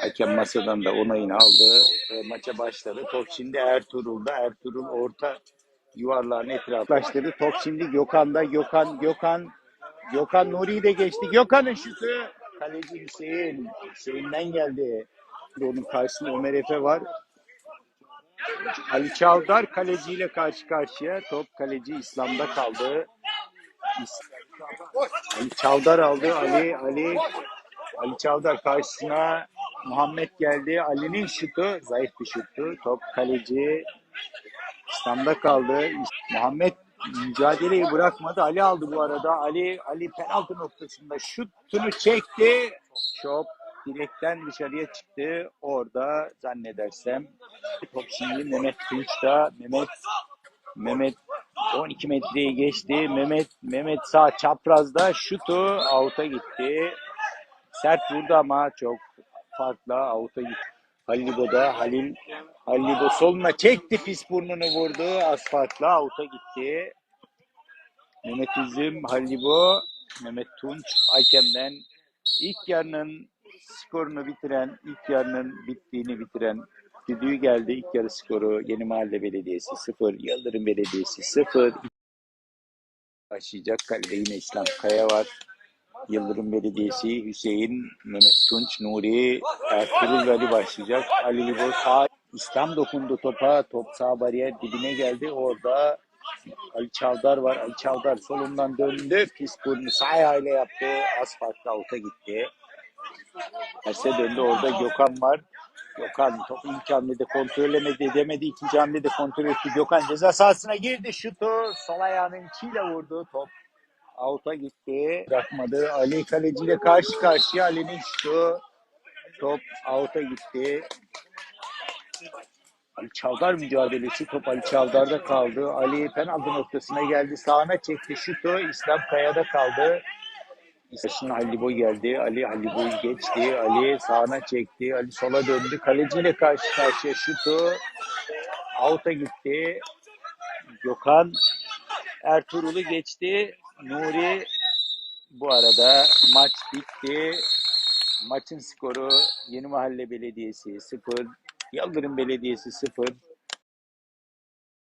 Hakem masadan da onayını aldı. ve maça başladı. Top şimdi Ertuğrul'da. Ertuğrul orta yuvarlağın etraflaştırdı. Top şimdi Gökhan'da. Gökhan, Gökhan, Gökhan Nuri'yi de geçti. Gökhan'ın şutu. Kaleci Hüseyin. Hüseyin'den geldi. Onun karşısında Ömer Efe var. Ali Çavdar kaleciyle karşı karşıya. Top kaleci İslam'da kaldı. İs- Ali Çavdar aldı. Ali Ali Ali Çavdar karşısına Muhammed geldi. Ali'nin şutu zayıf bir şuttu. Top kaleci İslam'da kaldı. Muhammed mücadeleyi bırakmadı. Ali aldı bu arada. Ali Ali penaltı noktasında şutunu çekti. Şop direkten dışarıya çıktı. Orada zannedersem top şimdi Mehmet Tunç'ta. Mehmet Mehmet 12 metreyi geçti. Mehmet Mehmet sağ çaprazda şutu out'a gitti. Sert vurdu ama çok farkla out'a gitti. Halibo da Halil Halibo soluna çekti pis burnunu vurdu. Az farkla out'a gitti. Mehmet Üzüm, Halibo, Mehmet Tunç hakemden ilk yarının skorunu bitiren, ilk yarının bittiğini bitiren düdüğü geldi. İlk yarı skoru Yeni Mahalle Belediyesi 0, Yıldırım Belediyesi 0. Başlayacak kalede yine İslam Kaya var. Yıldırım Belediyesi, Hüseyin, Mehmet Tunç, Nuri, Ertuğrul Ali başlayacak. Ali Libo sağ, İslam dokundu topa. Top sağ bariyer dibine geldi. Orada Ali Çavdar var. Ali Çavdar solundan döndü. Pis burnu sağ ayağıyla yaptı. Asfaltla alta gitti. Terse döndü. Orada Gökhan var. Gökhan topu ilk hamlede kontrol edemedi, edemedi. İkinci hamlede kontrol etti. Gökhan ceza sahasına girdi. Şutu sol ayağının içiyle vurdu. Top out'a gitti. Bırakmadı. Ali kaleciyle karşı karşıya. Ali'nin şutu. Top out'a gitti. Ali Çavdar mücadelesi. Top Ali Çavdar'da kaldı. Ali penaltı noktasına geldi. Sağına çekti şutu. İslam Kaya'da kaldı. İslam'ın Halibo geldi. Ali Halibo'yu geçti. Ali sağına çekti. Ali sola döndü. Kaleciyle karşı karşıya şutu. Out'a gitti. Gökhan Ertuğrul'u geçti. Nuri bu arada maç bitti. Maçın skoru Yeni Mahalle Belediyesi 0, Yıldırım Belediyesi 0.